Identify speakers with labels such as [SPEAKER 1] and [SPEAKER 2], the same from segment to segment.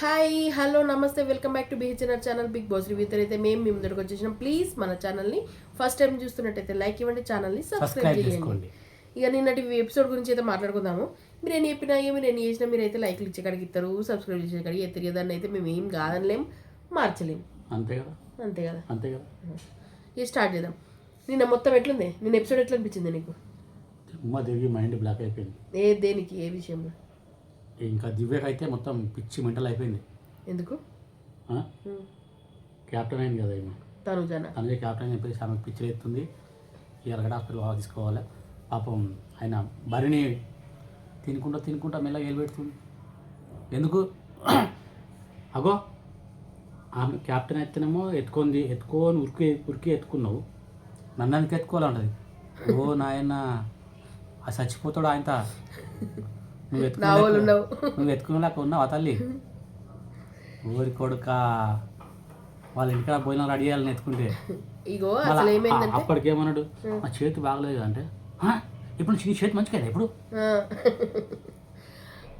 [SPEAKER 1] Hi hello namaste welcome back to BHNR channel Bigg Boss review అయితే మేము మీ ముందరకు వచ్చేసినాం. ప్లీజ్ మన ఛానల్ని ఫస్ట్ టైం చూస్తున్నట్టయితే లైక్ ఇవ్వండి ఛానల్ని సబ్స్క్రైబ్ చేయండి.
[SPEAKER 2] చేసుకోండి.
[SPEAKER 1] ఇక నిన్నటి ఎపిసోడ్ గురించి అయితే మాట్లాడుకుందాము. మీరు ఎన్ని చెప్పినా ఏ మీరు ఎన్ని చేసినా మీరు అయితే లైక్లు ఇచ్చే కాడికి ఇస్తారు సబ్స్క్రైబ్ చేసే కాడికి ఎత్తిరి దాన్ని అయితే మేము ఏం కాదనిలేం మార్చలేం.
[SPEAKER 2] అంతే కదా?
[SPEAKER 1] అంతే కదా?
[SPEAKER 2] అంతే కదా?
[SPEAKER 1] ఇక స్టార్ట్ చేద్దాం. నిన్న మొత్తం ఎట్లుంది? నిన్న ఎపిసోడ్ ఎట్లా అనిపించింది నీకు?
[SPEAKER 2] మైండ్ బ్లాక్ అయిపోయింది.
[SPEAKER 1] ఏ దేనికి ఏ విషయంలో?
[SPEAKER 2] ఇంకా దివ్యకైతే మొత్తం పిచ్చి మెంటల్ అయిపోయింది.
[SPEAKER 1] ఎందుకు?
[SPEAKER 2] క్యాప్టెన్ అయింది కదా ఈమె.
[SPEAKER 1] తను జన
[SPEAKER 2] తనదే క్యాప్టెన్ చెప్పేసి ఆమె పిచ్చి ఎత్తుంది ఇవాళ హాస్పిటల్ బాగా తీసుకోవాలి. పాపం ఆయన బరిని తినుకుంటా తినుకుంటా మెల్లగా వెళ్ళిపెడుతుంది ఎందుకు? అగో ఆమె క్యాప్టెన్ అయితేనేమో ఎత్తుకుంది. ఎత్తుకొని ఉరికి ఉరికి ఎత్తుకున్నావు. నన్ను ఎత్తుకోవాలంటది? ఓ నాయన ఆ చచ్చిపోతాడు ఆయనత. నువ్వు ఎత్తుకునే
[SPEAKER 1] ఉన్నావు
[SPEAKER 2] నువ్వు ఎత్తుకునేలాక ఉన్నావా తల్లి? ఊరి కొడుక వాళ్ళ ఇంటికాడ భోజనం రెడీ చేయాలని ఎత్తుకుంటే.
[SPEAKER 1] ఇగో అసలు ఏమైందంటే?
[SPEAKER 2] అప్పటికేమన్నాడు? నా చేతి బాగలేదు అంటే "హా? ఇప్పుడు నీ చేతి మంచిగా ఇప్పుడు?
[SPEAKER 1] ఆ.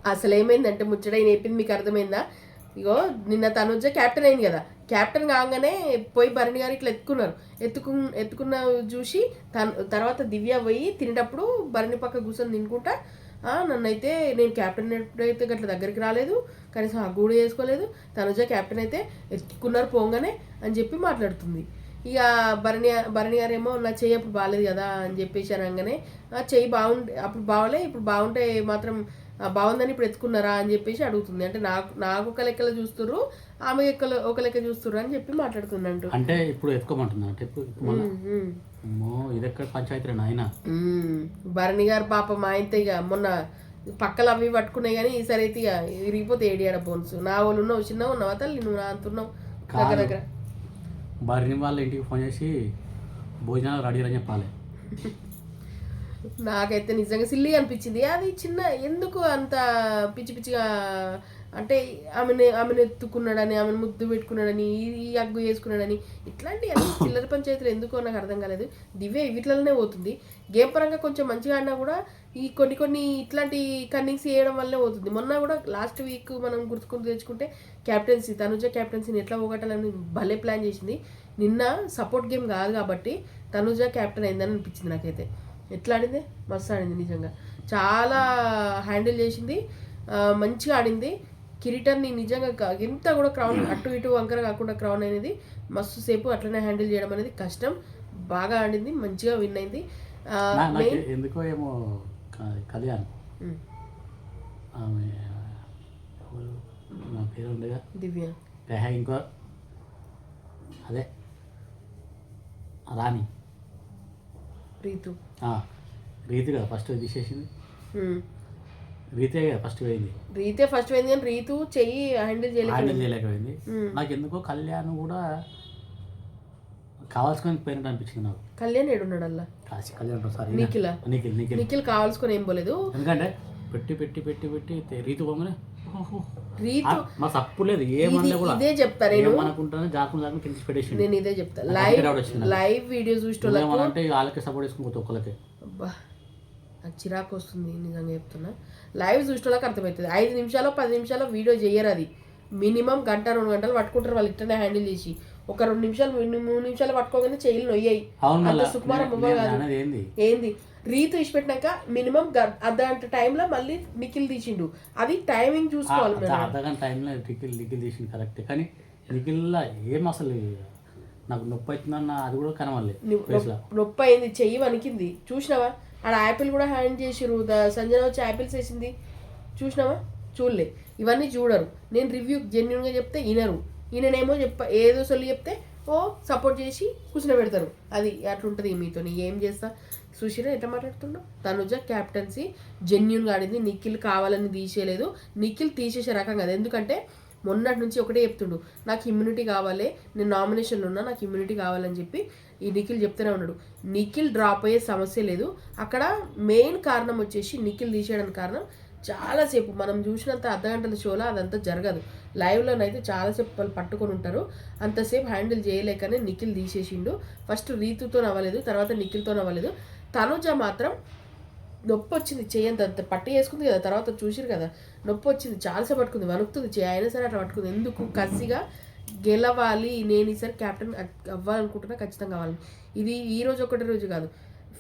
[SPEAKER 1] అసలు ఏమైందంటే ముచ్చట ఈయన చెప్పింది మీకు అర్థమైందా? ఇగో నిన్న తనుజ క్యాప్టెన్ అయింది కదా. క్యాప్టెన్ కాగానే పోయి భరణి గారు ఇట్లా ఎత్తుకున్నారు. ఎత్తుకు ఎత్తుకున్న చూసి తన తర్వాత దివ్య పోయి తినేటప్పుడు భరణి పక్క కూర్చొని తినుకుంటా "ఆ, నన్నైతే నేను క్యాప్టెన్ అయితే గట్ల దగ్గరికి రాలేదు కనీసం హగ్గు కూడా చేసుకోలేదు తనుజ క్యాప్టెన్ అయితే ఎత్తుకున్నారు పోగానే అని చెప్పి మాట్లాడుతుంది. ఇక భరణి భరణి గారేమో నా చెయ్యి అప్పుడు బాగాలేదు కదా అని చెప్పేసి అనగానే "ఆ, చెయ్యి బాగుంటే అప్పుడు బాగలే ఇప్పుడు బాగుంటే మాత్రం "ఆ, బాగుందని ఇప్పుడు ఎత్తుకున్నారా? అని చెప్పేసి అడుగుతుంది. అంటే నాకు నాకు ఒక లెక్కలో చూస్తుర్రు ఆమె ఎక్కల ఒక లెక్క చూస్తుర్రు అని చెప్పి మాట్లాడుతుందంటూ.
[SPEAKER 2] అంటే ఇప్పుడు ఎత్తుకోమంటున్నా అంటే ఇప్పుడు పంచాయతీ నాయన.
[SPEAKER 1] భరణి గారు పాప మా ఇంత ఇక మొన్న పక్కలు అవి పట్టుకున్నాయి కానీ ఈసారి అయితే ఇక ఇరిగిపోతే ఏడియాడ బోన్స్? నా వాళ్ళు ఉన్నావు చిన్న ఉన్నావా తల్లి? నువ్వు నా అంతున్నావు దగ్గర. దగ్గర.
[SPEAKER 2] భార్య వాళ్ళ ఇంటికి ఫోన్ చేసి భోజనాలు రెడీ అని చెప్పాలి.
[SPEAKER 1] నాకైతే నిజంగా సిల్లి అనిపించింది. అది చిన్న ఎందుకు అంత పిచ్చి పిచ్చిగా అంటే ఆమెను ఆమెను ఎత్తుకున్నాడని ఆమెను ముద్దు పెట్టుకున్నాడని ఈ- ఈ అగ్గు వేసుకున్నాడని ఇట్లాంటి అన్ని చిల్లర పంచాయతీలు ఎందుకో నాకు అర్థం కాలేదు. దివ్య వీటిలోనే పోతుంది. గేమ్ పరంగా కొంచెం మంచిగా ఆడినా కూడా ఈ కొన్ని కొన్ని ఇట్లాంటి కన్నింగ్స్ చేయడం వల్లే పోతుంది. మొన్న కూడా లాస్ట్ వీక్ మనం గుర్తుకుని తెచ్చుకుంటే క్యాప్టెన్సీ తనుజ క్యాప్టెన్సీని ఎట్లా పోగొట్టాలని భలే ప్లాన్ చేసింది. నిన్న సపోర్ట్ గేమ్ కాదు కాబట్టి తనుజ క్యాప్టెన్ అయిందని అనిపించింది నాకైతే. ఎట్లా ఆడింది? మస్తు ఆడింది నిజంగా. చాలా హ్యాండిల్ చేసింది. మంచిగా ఆడింది. కిరీటాన్ని నిజంగా ఎంత కూడా క్రౌన్ అటు ఇటు వంకర కాకుండా క్రౌన్ అనేది మస్తు సేపు అట్లనే హ్యాండిల్ చేయడం అనేది కష్టం. బాగా ఆడింది. మంచిగా విన్ అయింది.
[SPEAKER 2] ఎందుకో ఏమో కళ్యాణ్ ఆమె ఎవరు? నా పేరు ఉండగా
[SPEAKER 1] దివ్య
[SPEAKER 2] పేహ ఇంకో అదే రాణి
[SPEAKER 1] రీతు
[SPEAKER 2] రీతి కదా ఫస్ట్ తీసేసింది. రీతే కదా ఫస్ట్ పోయింది.
[SPEAKER 1] రీతే ఫస్ట్ పోయింది కానీ రీతు చెయ్యి హ్యాండిల్ చేయలేదు
[SPEAKER 2] హ్యాండిల్ చేయలేకపోయింది.
[SPEAKER 1] ఉమ్.
[SPEAKER 2] నాకు ఎందుకో కళ్యాణ్ కూడా కావాల్సుకొని పోయినట్టు అనిపించింది నాకు.
[SPEAKER 1] కళ్యాణ్ ఏడున్నాడు అల్లా
[SPEAKER 2] కాసి కళ్యాణ్ సారీ
[SPEAKER 1] నిఖిల.
[SPEAKER 2] నిఖిల్ నిఖిల్.
[SPEAKER 1] నిఖిల్ కావాల్సుకొని ఏం పోలేదు.
[SPEAKER 2] ఎందుకంటే పెట్టి పెట్టి పెట్టి పెట్టి రీతు ఓహో.
[SPEAKER 1] రీతు.
[SPEAKER 2] మా తప్పు లేదు.
[SPEAKER 1] ఇది
[SPEAKER 2] ఏమన్నా కూడా
[SPEAKER 1] ఇదే చెప్తా నేను.
[SPEAKER 2] ఏమనుకుంటానే జాకులు జాకులు కింద పెట్టేసింది
[SPEAKER 1] నేను ఇదే చెప్తా.
[SPEAKER 2] నాకు
[SPEAKER 1] లైవ్. లైవ్ వీడియో చూసేటోళ్ళకు
[SPEAKER 2] ఏమనంటే వాళ్ళకి సపోర్ట్ చేసుకుని ఒక్కలకి
[SPEAKER 1] అబ్బా నాకు చిరాకు వస్తుంది నిజంగా చెప్తున్నా. లైవ్ చూసేటోళ్ళకి అర్థమవుతుంది. ఐదు నిమిషాలు పది నిమిషాలు వీడియో చేయరు అది. మినిమం గంట రెండు గంటలు పట్టుకుంటారు వాళ్ళు ఇట్లనే హ్యాండిల్ చేసి. ఒక రెండు నిమిషాలు మూడు నిమిషాలు పట్టుకోగానే చెయ్యిలు నొయ్యాయి. అంత
[SPEAKER 2] మళ్ళా.
[SPEAKER 1] సుకుమారం కాదు.
[SPEAKER 2] ఏంది?
[SPEAKER 1] ఏంది? రీతు ఇచ్చిపెట్టినాక మినిమం అర్ధ గంట టైంలో మళ్ళీ నిఖిల్ తీసిండు. అది టైమింగ్ చూసుకోవాలి
[SPEAKER 2] అర్ధ
[SPEAKER 1] మేము
[SPEAKER 2] అర్ధ గంట టైంలో నిఖిల్ నిఖిల్ తీసింది కరెక్టే. కానీ నిఖిల్లో ఏం అసలు నాకు నొప్పి అవుతుందన్న అది కూడా కనవలేదు
[SPEAKER 1] నొప్పి- అయింది చెయ్యి వణికింది. చూసినావా? ఆడ యాపిల్ కూడా హ్యాండ్ చేసిరు సంజన వచ్చి యాపిల్స్ వేసింది. చూసినావా? చూడలే. ఇవన్నీ చూడరు. నేను రివ్యూ జెన్యున్గా చెప్తే వినరు. ఈయననేమో చెప్ప ఏదో సొల్లి చెప్తే ఓ సపోర్ట్ చేసి కూర్చునబెడతారు. అది అట్లుంటుంది మీతో ఏం చేస్తా? సుశీరా ఎట్లా మాట్లాడుతున్నావు తనుజ క్యాప్టెన్సీ జెన్యున్గా ఆడింది. నిఖిల్ కావాలని తీసేయలేదు. నిఖిల్ తీసేసే రకం కదా. ఎందుకంటే మొన్నటి నుంచి ఒకటే చెప్తుండు. నాకు ఇమ్యూనిటీ కావాలి. నేను నామినేషన్లో ఉన్నా నాకు ఇమ్యూనిటీ కావాలని చెప్పి ఈ నిఖిల్ చెప్తూనే ఉన్నాడు. నిఖిల్ డ్రాప్ అయ్యే సమస్య లేదు. అక్కడ మెయిన్ కారణం వచ్చేసి నిఖిల్ తీసేయడానికి కారణం చాలాసేపు మనం చూసినంత అర్ధగంటల షోలో అదంతా జరగదు. లైవ్లోనైతే చాలాసేపు వాళ్ళు పట్టుకొని ఉంటారు. అంతసేపు హ్యాండిల్ చేయలేకనే నిఖిల్ తీసేసిండు. ఫస్ట్ రీతుతో అవ్వలేదు తర్వాత నిఖిల్తో అవ్వలేదు తనుజ మాత్రం నొప్పి వచ్చింది చేయంత అంత పట్టి వేసుకుంది కదా తర్వాత చూసిరు కదా నొప్పి వచ్చింది చాలాసేపు పట్టుకుంది వణుకుతుంది చేయి అయినా సరే అట్లా పట్టుకుంది. ఎందుకు? కసిగా గెలవాలి నేను ఈసారి క్యాప్టెన్ అవ్వాలనుకుంటున్నా ఖచ్చితంగా కావాలి ఇది ఈ రోజు ఒకటి రోజు కాదు.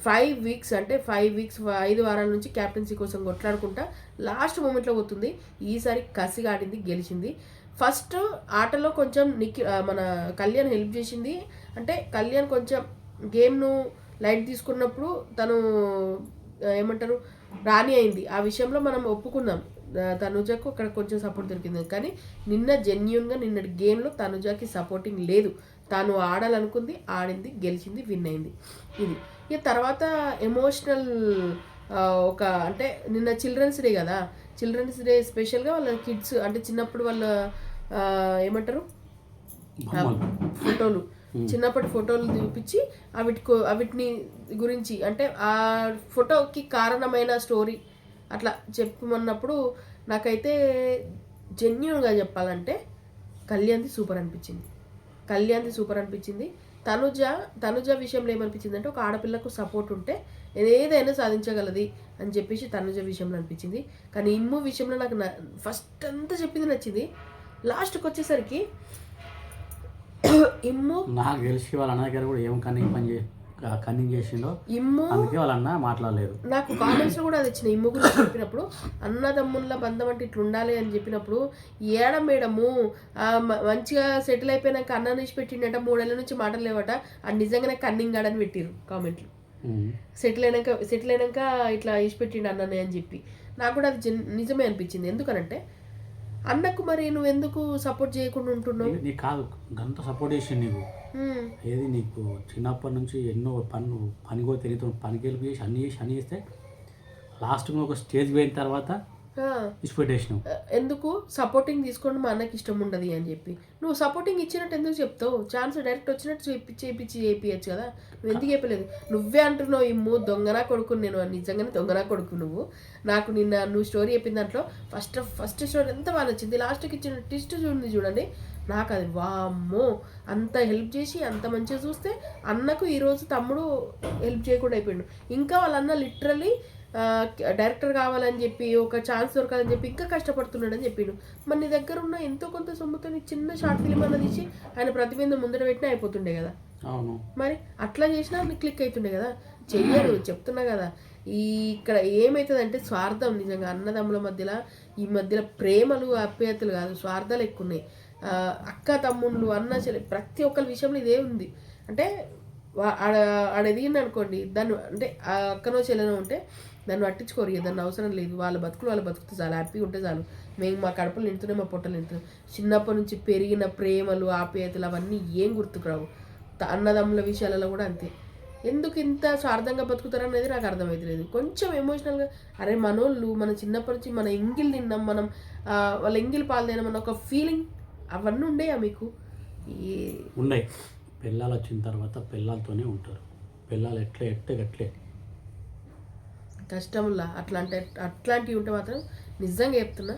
[SPEAKER 1] ఫైవ్ వీక్స్ అంటే ఫైవ్ వీక్స్ ఐదు వారాల నుంచి క్యాప్టెన్సీ కోసం కొట్లాడుకుంటా. లాస్ట్ మూమెంట్లో పోతుంది. ఈసారి కసిగా ఆడింది గెలిచింది. ఫస్ట్ ఆటలో కొంచెం నిక్కి మన కళ్యాణ్ హెల్ప్ చేసింది. అంటే కళ్యాణ్ కొంచెం గేమ్ను లైట్ తీసుకున్నప్పుడు తను ఏమంటారు రాణి అయింది. ఆ విషయంలో మనం ఒప్పుకుందాం. తనుజాకు తనుజకు అక్కడ కొంచెం సపోర్ట్ దొరికింది. కానీ నిన్న జెన్యున్గా నిన్నటి గేమ్లో తనుజాకి సపోర్టింగ్ లేదు. తాను ఆడాలనుకుంది ఆడింది గెలిచింది విన్ అయింది. ఇది. ఇక తర్వాత ఎమోషనల్ ఒక అంటే నిన్న చిల్డ్రన్స్ డే కదా. చిల్డ్రన్స్ డే స్పెషల్గా వాళ్ళ కిడ్స్ అంటే చిన్నప్పుడు వాళ్ళ ఏమంటారు? ఫోటోలు. చిన్నప్పటి ఫోటోలు చూపించి అవిటికో అవిటిని గురించి అంటే ఆ ఫోటోకి కారణమైన స్టోరీ అట్లా చెప్పమన్నప్పుడు నాకైతే జెన్యున్గా చెప్పాలంటే కళ్యాణ్ది సూపర్ అనిపించింది. కళ్యాణ్ది సూపర్ అనిపించింది. తనుజ తనుజ విషయంలో ఏమనిపించింది అంటే ఒక ఆడపిల్లకు సపోర్ట్ ఉంటే ఏదైనా సాధించగలది అని చెప్పేసి తనుజ విషయంలో అనిపించింది. కానీ ఇమ్ము విషయంలో నాకు ఫస్ట్ అంతా చెప్పింది నచ్చింది. లాస్ట్కి వచ్చేసరికి ఇమ్ము
[SPEAKER 2] నాకు తెలిసి వాళ్ళ అన్న దగ్గర కూడా ఏం కానీ పని చేయ కన్నింగ్ చేసిండో
[SPEAKER 1] ఇమ్ము.
[SPEAKER 2] అందుకే వాళ్ళ అన్న మాట్లాడలేదు.
[SPEAKER 1] నాకు కామెంట్స్లో కూడా అది వచ్చిన ఇమ్ము గురించి చెప్పినప్పుడు అన్నదమ్ముల బంధం అంటే ఇట్లా ఉండాలి అని చెప్పినప్పుడు ఏడ మేడము? మంచిగా సెటిల్ అయిపోయినాక అన్న నుంచి పెట్టిండట మూడేళ్ళ నుంచి మాటలు లేవట అది నిజంగానే కన్నింగ్ గాడని పెట్టిరు కామెంట్లు. సెటిల్ అయినాక సెటిల్ అయినాక ఇట్లా ఇచ్చి పెట్టిండు అన్ననే అని చెప్పి. నాకు కూడా అది నిజమే అనిపించింది. ఎందుకనంటే అన్నకు మరి నువ్వు ఎందుకు సపోర్ట్ చేయకుండా ఉంటున్నావు
[SPEAKER 2] నీకు కాదు గంత సపోర్ట్ చేసిండు నీకు. ఏది నీకు చిన్నప్పటి నుంచి ఎన్నో పనులు పని కూడా తెలియదు పనికి వెళ్ళి చేసి అన్ని చేసి అన్ని చేస్తే లాస్ట్ ఒక స్టేజ్ పోయిన తర్వాత. ఇచ్చిపెట్టేసినావు
[SPEAKER 1] ఎందుకు? సపోర్టింగ్ తీసుకోండి మా అన్నకి ఇష్టం ఉండదు అని చెప్పి. నువ్వు సపోర్టింగ్ ఇచ్చినట్టు ఎందుకు చెప్తావు? ఛాన్స్ డైరెక్ట్ వచ్చినట్టు చెప్పి చేపించి చేపించచ్చు కదా. నువ్వు ఎందుకు చెప్పలేదు? నువ్వే అంటున్నావు ఇమ్ము దొంగనా కొడుకు నేను నిజంగానే దొంగనా కొడుకు నువ్వు. నాకు నిన్న నువ్వు స్టోరీ చెప్పిన దాంట్లో ఫస్ట్ ఫస్ట్ స్టోరీ ఎంత బాగా నచ్చింది. లాస్ట్కి ఇచ్చిన ట్విస్ట్ చూడండి చూడండి. నాకు అది వామ్మో! అంత హెల్ప్ చేసి అంత మంచిగా చూస్తే అన్నకు ఈరోజు తమ్ముడు హెల్ప్ చేయకుండా అయిపోయాడు. ఇంకా వాళ్ళ అన్న లిటరలీ డైరెక్టర్ కావాలని చెప్పి ఒక ఛాన్స్ దొరకాలని చెప్పి ఇంకా కష్టపడుతున్నాడని చెప్పిండు. మరి నీ దగ్గర ఉన్న ఎంతో కొంత సొమ్ముతో చిన్న షార్ట్ ఫిలిం అన్న తీసి ఆయన ప్రతిబింబం ముందర పెట్టినా అయిపోతుండే కదా.
[SPEAKER 2] అవును.
[SPEAKER 1] మరి అట్లా చేసినా క్లిక్ అవుతుండే కదా. చెయ్యరు చెప్తున్నా కదా. ఈ ఇక్కడ ఏమవుతుందంటే స్వార్థం నిజంగా. అన్నదమ్ముల మధ్యలో ఈ మధ్యలో ప్రేమలు ఆప్యాయతలు కాదు స్వార్థాలు ఎక్కువ ఉన్నాయి అక్క తమ్ముళ్ళు అన్న చెల్లి ప్రతి ఒక్కరి విషయంలో ఇదే ఉంది. అంటే ఆడ ఆడ ఎదిగింది అనుకోండి దాన్ని అంటే ఆ అక్కనో చెల్లెనో ఉంటే దాన్ని పట్టించుకోరు ఏదన్నా దాన్ని అవసరం లేదు. వాళ్ళ బతుకులు వాళ్ళు బతుకుతూ చాలు. హ్యాపీగా ఉంటే చాలు. మేము మా కడుపులు నిండుతున్నాయి మా పొట్టలు నిండుతున్నాయి చిన్నప్పటి నుంచి పెరిగిన ప్రేమలు ఆప్యాయతలు అవన్నీ ఏం గుర్తుకురావు త- అన్నదమ్ముల విషయాలలో కూడా అంతే. ఎందుకు ఇంత స్వార్థంగా బతుకుతారనేది నాకు అర్థమవుతలేదు కొంచెం ఎమోషనల్గా అరే మనోళ్ళు మన చిన్నప్పటి నుంచి మన ఎంగిల్ తిన్నాం మనం వాళ్ళ ఎంగిల్ పాలు తినమన్న ఒక ఫీలింగ్ అవన్నీ ఉండేయా మీకు? ఈ
[SPEAKER 2] ఉన్నాయి. పిల్లలు వచ్చిన తర్వాత పిల్లలతోనే ఉంటారు. పిల్లలు ఎట్లా ఎట్టగట్లే.
[SPEAKER 1] కష్టంలా అట్లాంటి అట్లాంటివి ఉంటే మాత్రం నిజంగా చెప్తున్నా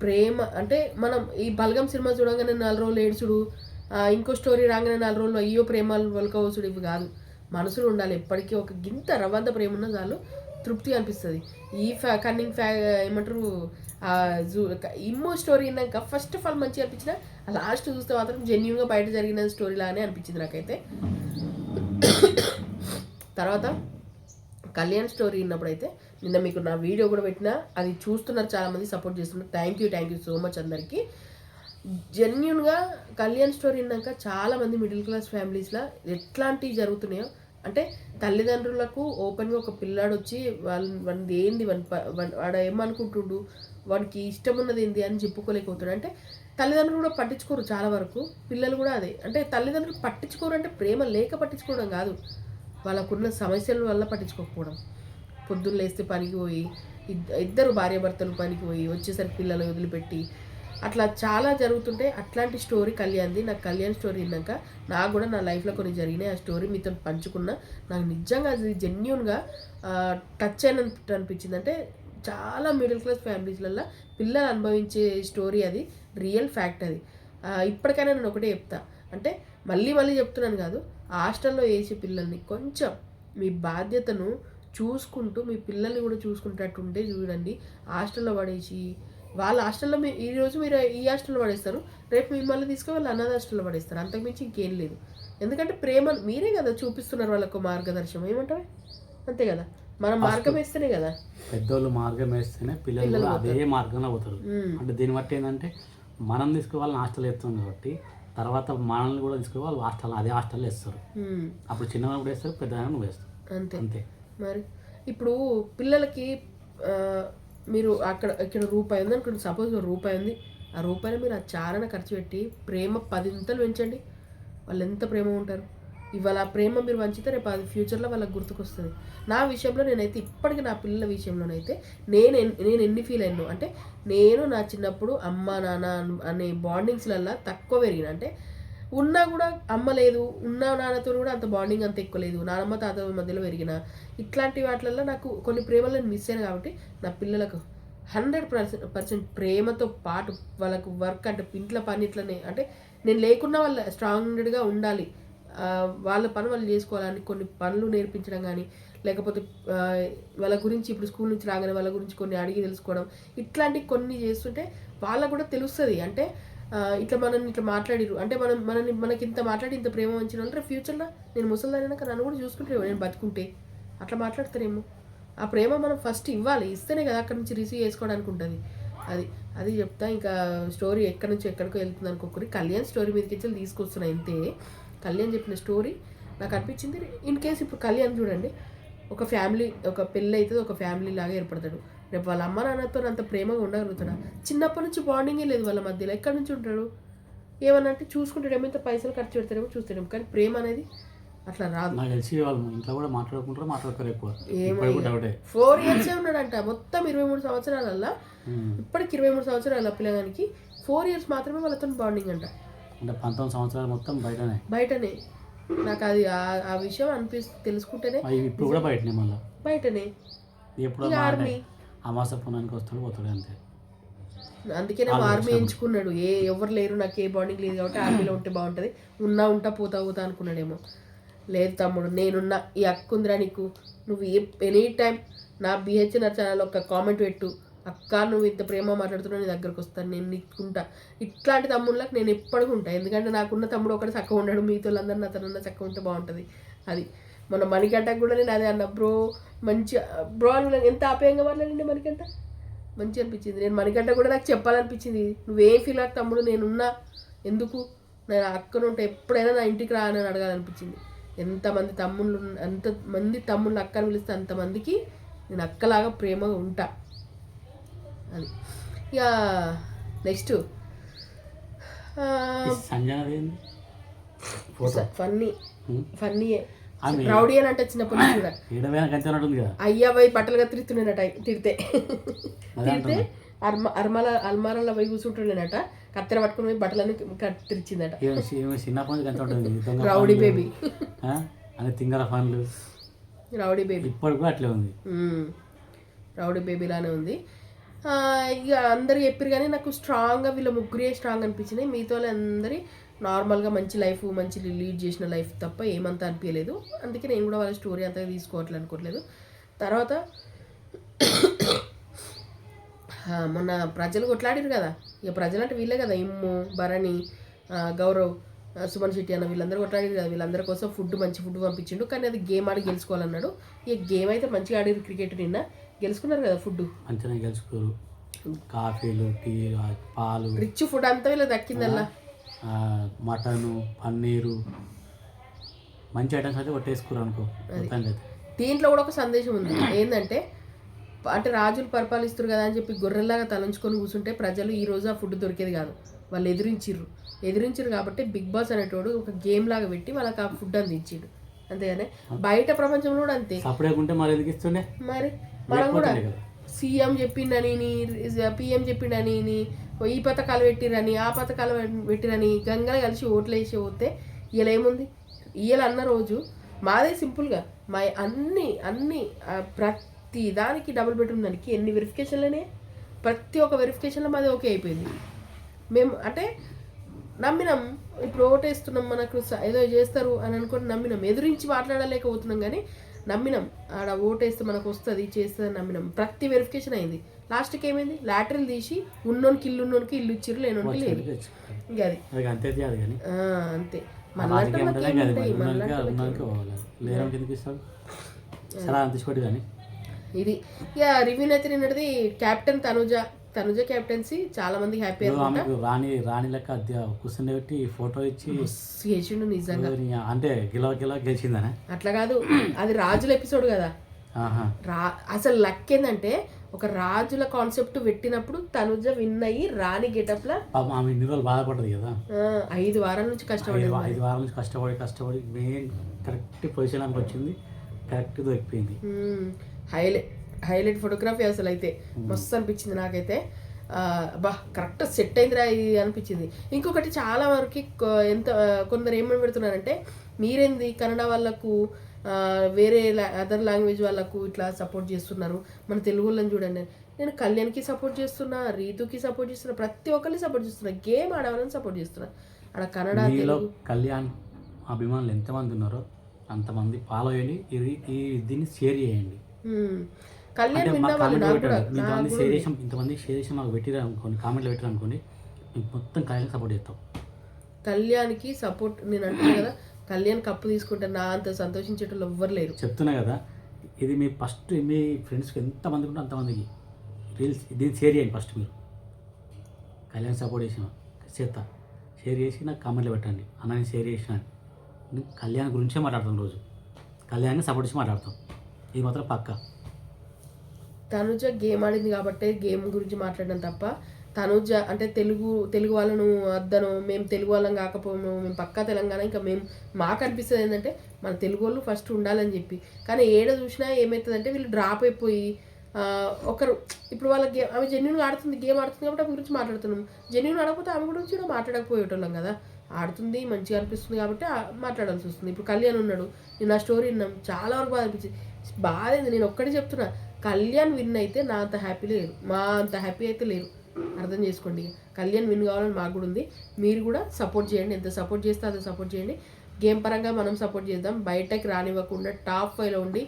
[SPEAKER 1] ప్రేమ అంటే మనం ఈ బలగం సినిమా చూడంగానే నాలుగు రోజులు ఏడ్చుడు ఇంకో స్టోరీ రాగానే నాలుగు రోజులు అయ్యో ప్రేమలు వలకవచ్చుడు ఇవి కాదు. మనసులు ఉండాలి ఎప్పటికీ ఒక గింత రవంత ప్రేమ ఉన్న చాలు తృప్తి అనిపిస్తుంది. ఈ ఫ్యా కన్నింగ్ ఫ్యా ఏమంటారు జూ ఇమ్మో స్టోరీ విన్నాక ఫస్ట్ ఆఫ్ ఆల్ మంచిగా అనిపించిన లాస్ట్ చూస్తే మాత్రం జెన్యున్గా బయట జరిగిన స్టోరీ లాగానే అనిపించింది నాకైతే. తర్వాత కళ్యాణ్ స్టోరీ విన్నప్పుడైతే నిన్న మీకు నా వీడియో కూడా పెట్టినా అది చూస్తున్నారు చాలామంది సపోర్ట్ చేస్తున్నారు. Thank you thank you so much అందరికీ. జెన్యున్గా కళ్యాణ్ స్టోరీ విన్నాక చాలామంది మిడిల్ క్లాస్ ఫ్యామిలీస్లో ఎట్లాంటివి జరుగుతున్నాయో అంటే తల్లిదండ్రులకు ఓపెన్గా ఒక పిల్లాడు వచ్చి వాళ్ళ వాడిది ఏంది వాడి వాడి- వాడు ఏమనుకుంటుండు వాడికి ఇష్టం ఉన్నది ఏంది అని చెప్పుకోలేకపోతున్నాడు అంటే తల్లిదండ్రులు కూడా పట్టించుకోరు చాలా వరకు పిల్లలు కూడా అదే. అంటే తల్లిదండ్రులు పట్టించుకోరు అంటే ప్రేమ లేక పట్టించుకోవడం కాదు. వాళ్ళకున్న సమస్యల వల్ల పట్టించుకోకపోవడం. పొద్దున్న లేస్తే పనికి పోయి ఇద్దరు భార్యాభర్తలు పనికి పోయి వచ్చేసరికి పిల్లలు వదిలిపెట్టి అట్లా చాలా జరుగుతుంటే అట్లాంటి స్టోరీ కళ్యాణ్ది. నాకు కళ్యాణ్ స్టోరీ విన్నాక నాకు కూడా నా లైఫ్లో కొన్ని జరిగినాయి. ఆ స్టోరీ మీతో పంచుకున్న నాకు నిజంగా అది జెన్యున్గా టచ్ అయినట్టు అనిపించింది అంటే చాలా మిడిల్ క్లాస్ ఫ్యామిలీస్లలో పిల్లలు అనుభవించే స్టోరీ అది రియల్ ఫ్యాక్ట్ అది. ఇప్పటికైనా నేను ఒకటే చెప్తా. అంటే మళ్ళీ మళ్ళీ చెప్తున్నాను కాదు హాస్టల్లో వేసే పిల్లల్ని కొంచెం మీ బాధ్యతను చూసుకుంటూ మీ పిల్లల్ని కూడా చూసుకుంటట్టు ఉంటే చూడండి. హాస్టల్లో పడేసి వాళ్ళ హాస్టల్లో మీ ఈ రోజు మీరు ఈ హాస్టల్లో పడేస్తారు రేపు మిమ్మల్ని తీసుకువెళ్ళి అనాథ హాస్టల్లో పడేస్తారు. అంతకుమించి ఇంకేం లేదు. ఎందుకంటే ప్రేమ మీరే కదా చూపిస్తున్నారు వాళ్ళకు మార్గదర్శనం. ఏమంటారు అంతే కదా? మనం మార్గం వేస్తేనే కదా.
[SPEAKER 2] పెద్దోళ్ళు మార్గం వేస్తేనే పిల్లలు అదే మార్గంలో పోతారు. అంటే దీన్ని బట్టి ఏంటంటే మనం తీసుకువెళ్ళని హాస్టల్ వేస్తాం కాబట్టి తర్వాత మనల్ని కూడా తీసుకుని వాళ్ళు హాస్టల్ అదే హాస్టల్లో వేస్తారు. అప్పుడు చిన్నగా కూడా వేస్తారు పెద్దగా నువ్వు వేస్తావు
[SPEAKER 1] అంతే.
[SPEAKER 2] అంతే.
[SPEAKER 1] మరి ఇప్పుడు పిల్లలకి మీరు అక్కడ ఇక్కడ రూపాయి ఉంది అనుకోండి సపోజ్ రూపాయి ఉంది ఆ రూపాయిని మీరు ఆ చారణ ఖర్చు పెట్టి ప్రేమ పదింతలు పెంచండి. వాళ్ళు ఎంత ప్రేమ ఉంటారు? ఇవాళ ప్రేమ మీరు వంచితే రేపు అది ఫ్యూచర్లో వాళ్ళకి గుర్తుకొస్తుంది. నా విషయంలో నేనైతే ఇప్పటికీ నా పిల్లల విషయంలోనైతే నేను నేను ఎన్ని ఫీల్ అయ్యాను అంటే నేను నా చిన్నప్పుడు అమ్మ నాన్న అనే బాండింగ్స్లల్లా తక్కువ పెరిగిన అంటే ఉన్నా కూడా అమ్మ లేదు ఉన్న నాన్నతో కూడా అంత బాండింగ్ అంత ఎక్కువ లేదు నానమ్మ తాత మధ్యలో పెరిగిన ఇట్లాంటి వాటిలలో నాకు కొన్ని ప్రేమలను మిస్ అయ్యాను కాబట్టి నా పిల్లలకు హండ్రెడ్ పర్సెంట్ పర్సెంట్ ప్రేమతో పాటు వాళ్ళకు వర్క్ అంటే ఇంట్లో పని ఇట్లనే అంటే నేను లేకున్నా వాళ్ళ స్ట్రాంగ్గా ఉండాలి. వాళ్ళ పని వాళ్ళు చేసుకోవాలని కొన్ని పనులు నేర్పించడం కానీ లేకపోతే వాళ్ళ గురించి ఇప్పుడు స్కూల్ నుంచి రాగానే వాళ్ళ గురించి కొన్ని అడిగి తెలుసుకోవడం ఇట్లాంటి కొన్ని చేస్తుంటే వాళ్ళకు కూడా తెలుస్తుంది. అంటే ఇట్లా మనల్ని ఇట్లా మాట్లాడిరు అంటే మనం మనల్ని మనకి ఇంత మాట్లాడి ఇంత ప్రేమ వంచిన వాళ్ళు ఫ్యూచర్లో నేను ముసలిదానినాక నన్ను కూడా చూసుకుంటే నేను బతుకుంటే అట్లా మాట్లాడతారేమో. ఆ ప్రేమ మనం ఫస్ట్ ఇవ్వాలి. ఇస్తేనే కదా అక్కడ నుంచి రిసీవ్ చేసుకోవడానికి ఉంటుంది. అది అది చెప్తా. ఇంకా స్టోరీ ఎక్కడి నుంచి ఎక్కడికో వెళ్తుంది అనుకోకరి కళ్యాణ్ స్టోరీ మీదకి వెళ్ళి తీసుకొస్తున్నా ఇంతే. కళ్యాణ్ చెప్పిన స్టోరీ నాకు అనిపించింది. ఇన్ కేస్ ఇప్పుడు కళ్యాణ్ చూడండి ఒక ఫ్యామిలీ ఒక పెళ్ళి అవుతుంది ఒక ఫ్యామిలీ లాగా ఏర్పడతాడు. రేపు వాళ్ళ అమ్మ నాన్నతో అంత ప్రేమగా ఉండగలుగుతాడా? చిన్నప్పటి నుంచి బాండింగే లేదు వాళ్ళ మధ్యలో. ఎక్కడి నుంచి ఉంటాడు? ఏమన్నా అంటే చూసుకుంటాడేమో ఇంత పైసలు ఖర్చు పెడతాడేమో చూస్తాడేమో. కానీ ప్రేమ అనేది అట్లా రాదు.
[SPEAKER 2] నాకు తెలిసి వాళ్ళు ఇంట్లో కూడా మాట్లాడుకుంటారు మాట్లాడుకోరు ఎక్కువ.
[SPEAKER 1] ఫోర్ ఇయర్స్ ఉన్నాడంట. మొత్తం ఇరవై మూడు సంవత్సరాలల్లా. ఇప్పటికి ఇరవై మూడు సంవత్సరాల పిల్లగానికి. ఫోర్ ఇయర్స్ మాత్రమే వాళ్ళతో బాండింగ్ అంట.
[SPEAKER 2] అంటే పంతొమ్మిది సంవత్సరాలు మొత్తం బయటనే.
[SPEAKER 1] బయటనే. నాకు అది ఆ- విషయం అనిపిస్తుంది తెలుసుకుంటేనే
[SPEAKER 2] ఇప్పుడు కూడా బయటనే మళ్ళీ?
[SPEAKER 1] బయటనే.
[SPEAKER 2] ఎప్పుడో
[SPEAKER 1] ఆర్మీ.
[SPEAKER 2] అమాస పుణానికి వస్తాడు పోతాడు అంతే.
[SPEAKER 1] అందుకే నేను ఆర్మీ ఎంచుకున్నాడు. ఏ ఎవరు లేరు నాకు ఏ బాండింగ్ లేదు కాబట్టి ఆర్మీలో ఉంటే బాగుంటుంది. ఉన్నా ఉంటా పోతా పోతా అనుకున్నాడేమో. లేదు తమ్ముడు నేనున్నా. ఈ అక్క ఉందిరా నీకు. నువ్వు ఏ ఎనీ టైం నా బిహెచ్ఎన్ఆర్ ఛానల్ ఒక కామెంట్ పెట్టు. అక్క నువ్వు ఇంత ప్రేమ మాట్లాడుతున్నావు నీ దగ్గరకు వస్తాను నేను నీకుంటా ఇట్లాంటి తమ్ముళ్ళకి నేను ఎప్పటికీ ఉంటాను ఎందుకంటే నాకున్న తమ్ముడు ఒకటి చక్కగా ఉండడు మీతో అందరూ నా తన చక్కగా ఉంటే బాగుంటుంది. అది. మన మణికంటకు కూడా నేను అదే అన్న బ్రో మంచి బ్రో అని ఎంత ఆప్యాయంగా మాట్లాడండి మణికంట మంచి అనిపించింది. నేను మణికంట కూడా నాకు చెప్పాలనిపించింది. నువ్వేం ఫీల్ అవుతా తమ్ముడు? నేనున్నా. ఎందుకు? నేను అక్కను ఉంటే ఎప్పుడైనా నా ఇంటికి రా అని అడగాలనిపించింది. ఎంతమంది తమ్ముళ్ళు అంత మంది తమ్ముళ్ళు అక్కని పిలిస్తే అంతమందికి నేను అక్కలాగా ప్రేమగా ఉంటా. అది. ఇక నెక్స్ట్ ఫన్నీ.
[SPEAKER 2] ఆమె
[SPEAKER 1] రౌడీ అని అంటే చిన్నప్పటి నుంచి అయ్యా పోయి తిరుగుతున్నాడట తిడితే.
[SPEAKER 2] అదే
[SPEAKER 1] తిడితే అర్మ అర్మల అల్మారాలో పోయి కూర్చుంటుండేనట కత్తెర పట్టుకుని పోయి
[SPEAKER 2] ఉంటుంది దొంగ
[SPEAKER 1] రౌడీ బేబీ?
[SPEAKER 2] అదే తింగర పనులు
[SPEAKER 1] రౌడీ బేబీ.
[SPEAKER 2] ఇప్పటికి కూడా అట్లే ఉంది.
[SPEAKER 1] రౌడీ బేబీ లానే ఉంది. ఇక అందరు చెప్పారు కానీ నాకు స్ట్రాంగ్గా వీళ్ళ ముగ్గురే స్ట్రాంగ్ అనిపించినాయి మిగతా అందరి నార్మల్గా మంచి లైఫ్ మంచి లీడ్ చేసిన లైఫ్ తప్ప ఏమంతా అనిపించలేదు అందుకే నేను కూడా వాళ్ళ స్టోరీ అంతగా తీసుకోవట్లే అనుకోవట్లేదు తర్వాత మొన్న ప్రజలు కొట్లాడారు కదా. ఇక ప్రజలు అంటే వీళ్ళే కదా. ఇమ్ము భరణి గౌరవ్ సుమన్ శెట్టి అన్న వీళ్ళందరూ కొట్లాడారు కదా. వీళ్ళందరి కోసం ఫుడ్ మంచి ఫుడ్ పంపించిండు. కానీ అది గేమ్ ఆడి గెలుచుకోవాలన్నాడు. ఈ గేమ్ అయితే మంచిగా ఆడారు క్రికెట్ నిన్న. గెలుచుకున్నారు కదా ఫుడ్?
[SPEAKER 2] మంచిగా గెలుచుకోరు కాఫీలు టీ పాలు.
[SPEAKER 1] రిచ్ ఫుడ్ అంతా వీళ్ళకి దక్కిందల్లా?
[SPEAKER 2] మటను పన్నీరు. మంచి ఐటమ్స్ అయితే కొట్టేసుకోరు అనుకో
[SPEAKER 1] దీంట్లో కూడా ఒక సందేశం ఉంది. ఏంటంటే అంటే రాజులు పరిపాలిస్తారు కదా అని చెప్పి గొర్రెల్లాగా తలంచుకొని కూర్చుంటే ప్రజలు ఈ రోజు ఆ ఫుడ్ దొరికేది కాదు. వాళ్ళు ఎదిరించిర్రు. ఎదిరించిర్రు కాబట్టి బిగ్ బాస్ అనేటోడు ఒక గేమ్ లాగా పెట్టి వాళ్ళకి ఆ ఫుడ్ అందించిండు అంతేగానే బయట ప్రపంచంలో కూడా అంతే.
[SPEAKER 2] సపరేట్ ఉంటే మరి ఎందుకు ఇస్తుండే?
[SPEAKER 1] మరి మనం కూడా సీఎం చెప్పిండని పిఎం చెప్పిండని ఈ పథకాలు పెట్టిరని ఆ పథకాలు పెట్టిరని గంగలు కలిసి ఓట్లు వేసి పోతే ఇలా ఏముంది? ఇయ్యాల అన్న రోజు మాదే సింపుల్గా. మా అన్ని అన్ని ప్రతి దానికి డబుల్ బెడ్రూమ్ దానికి ఎన్ని వెరిఫికేషన్లనే ప్రతి ఒక్క వెరిఫికేషన్లో మాది ఓకే అయిపోయింది. మేము అంటే నమ్మినాం. ఇప్పుడు ఓటేస్తున్నాం మనకు ఏదో చేస్తారు అని అనుకుని నమ్మినాం. ఎదురించి మాట్లాడలేకపోతున్నాం కానీ నమ్మినాం. ఆడ ఓటేస్తే మనకు వస్తుంది చేస్తుంది నమ్మినాం. ప్రతి వెరిఫికేషన్ అయింది. లాస్ట్కి ఏమైంది? లాటరీలు తీసి ఉన్నోనికి ఇల్లు ఉన్నోనికి ఇల్లు ఇచ్చిర్రు లేనోనికి లేదు ఇంకా అది.
[SPEAKER 2] అంతే
[SPEAKER 1] అంతే. ఇది. ఇక రివ్యూ అయితే నిన్నటిది కెప్టెన్ తనుజ. తనుజ కెప్టెన్సీ చాలా మంది హ్యాపీ
[SPEAKER 2] రాణి రాణి లెక్క పెట్టి ఫోటో ఇచ్చి
[SPEAKER 1] చేసిండు నిజంగా.
[SPEAKER 2] అంటే గిలవ గిలవ గెలిచిందనే?
[SPEAKER 1] అట్లా కాదు అది రాజుల ఎపిసోడ్ కదా.
[SPEAKER 2] ఆహా.
[SPEAKER 1] రా అసలు లక్ ఏంటంటే ఒక రాజుల కాన్సెప్ట్ పెట్టినప్పుడు తనుజ విన్ అయ్యి రాణి గెటప్ లా
[SPEAKER 2] ఆమె ఇన్ని రోజులు బాధపడ్డది కదా.
[SPEAKER 1] ఐదు వారాల నుంచి కష్టపడి
[SPEAKER 2] ఐదు వారాల నుంచి కష్టపడి కష్టపడి మెయిన్ కరెక్ట్ పొజిషన్కి వచ్చింది. కరెక్ట్ దొరికిపోయింది.
[SPEAKER 1] హైలైట్ హైలైట్ ఫోటోగ్రఫీ అసలు అయితే మస్తు అనిపించింది నాకైతే బా కరెక్ట్ సెట్ అయిందిరా ఇది అనిపించింది. ఇంకొకటి చాలా వరకు ఎంత కొందరు ఏమని పెడుతున్నారంటే మీరేంది కన్నడ వాళ్ళకు వేరే అదర్ లాంగ్వేజ్ వాళ్ళకు ఇట్లా సపోర్ట్ చేస్తున్నారు? మన తెలుగు వాళ్ళని చూడండి. నేను కళ్యాణ్కి సపోర్ట్ చేస్తున్నా రీతుకి సపోర్ట్ చేస్తున్నా ప్రతి ఒక్కరిని సపోర్ట్ చేస్తున్నా గేమ్ ఆడవాలని సపోర్ట్ చేస్తున్నా. ఆడ కన్నడ
[SPEAKER 2] కళ్యాణ్ అభిమానులు ఎంతమంది ఉన్నారో అంతమంది ఫాలో అయ్యండి ఈ దీన్ని షేర్ చేయండి.
[SPEAKER 1] కళ్యాణ్
[SPEAKER 2] ఇంతమంది షేర్. చేసాం ఇంతమంది షేర్ చేసి మాకు పెట్టిరా అనుకోండి కామెంట్లు పెట్టిరా అనుకోండి మీకు మొత్తం కళ్యాణ్ సపోర్ట్ చేస్తాం.
[SPEAKER 1] కళ్యాణ్కి సపోర్ట్ నేను అంటున్నా కదా కళ్యాణ్ కప్పు తీసుకుంటే నా అంత సంతోషించేటోళ్ళు ఎవ్వరు లేరు.
[SPEAKER 2] చెప్తున్నా కదా ఇది మీ ఫస్ట్ మీ ఫ్రెండ్స్కి ఎంతమందికి ఉంటే అంతమందికి రీల్స్ దీన్ని షేర్ చేయండి ఫస్ట్ మీరు. కళ్యాణ్ సపోర్ట్ చేసిన చేస్తా. షేర్ చేసి నాకు కామెంట్లు పెట్టండి. అన్న నేను షేర్ చేసిన. కళ్యాణ్ గురించే మాట్లాడతాం రోజు. కళ్యాణ్ని సపోర్ట్ చేసి మాట్లాడతాం. ఇది మాత్రం పక్కా.
[SPEAKER 1] తనుజ గేమ్ ఆడింది కాబట్టి గేమ్ గురించి మాట్లాడడం తప్ప తనుజ అంటే తెలుగు తెలుగు వాళ్ళను వద్దను మేము తెలుగు వాళ్ళం కాకపోను మేము పక్కా తెలంగాణ ఇంకా మేము మాకు అనిపిస్తుంది ఏంటంటే మన తెలుగు వాళ్ళు ఫస్ట్ ఉండాలని చెప్పి. కానీ ఏడ చూసినా ఏమవుతుందంటే వీళ్ళు డ్రాప్ అయిపోయి ఒకరు ఇప్పుడు వాళ్ళ గేమ్ ఆమె జెన్యున్గా ఆడుతుంది గేమ్ ఆడుతుంది కాబట్టి ఆమె గురించి మాట్లాడుతున్నాం. జెన్యున్ ఆడకపోతే ఆమె గురించి కూడా మాట్లాడకపోయేటోళ్ళం కదా. ఆడుతుంది మంచిగా అనిపిస్తుంది కాబట్టి మాట్లాడాల్సి వస్తుంది. ఇప్పుడు కళ్యాణ్ ఉన్నాడు నేను ఆ స్టోరీ విన్నాం చాలా వరకు బాధ అనిపించింది. బాధ నేను ఒక్కటే చెప్తున్నా కళ్యాణ్ విన్ అయితే నా అంత హ్యాపీ లేరు. మా అంత హ్యాపీ అయితే లేరు. అర్థం చేసుకోండి. కళ్యాణ్ విన్ కావాలని మాకు కూడా ఉంది. మీరు కూడా సపోర్ట్ చేయండి. ఎంత సపోర్ట్ చేస్తే అంత సపోర్ట్ చేయండి. గేమ్ పరంగా మనం సపోర్ట్ చేద్దాం. బయటకు రానివ్వకుండా టాప్ ఫైవ్లో ఉండి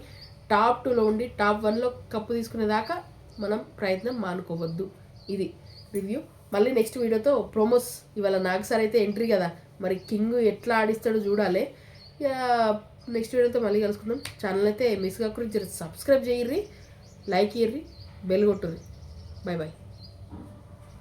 [SPEAKER 1] టాప్ టూలో ఉండి టాప్ వన్లో కప్పు తీసుకునేదాకా మనం ప్రయత్నం మానుకోవద్దు. ఇది రివ్యూ మళ్ళీ నెక్స్ట్ వీడియోతో ప్రోమోస్ ఇవాళ నాకు సార్ అయితే ఎంట్రీ కదా. మరి కింగ్ ఎట్లా ఆడిస్తాడో చూడాలి. ఇక నెక్స్ట్ వీడియోతో మళ్ళీ కలుసుకుందాం. ఛానల్ అయితే మిస్ కాకుండా సబ్స్క్రైబ్ చేయర్రి. లైక్ ఇర్రి బెల్ కొట్టుర్రి. Bye bye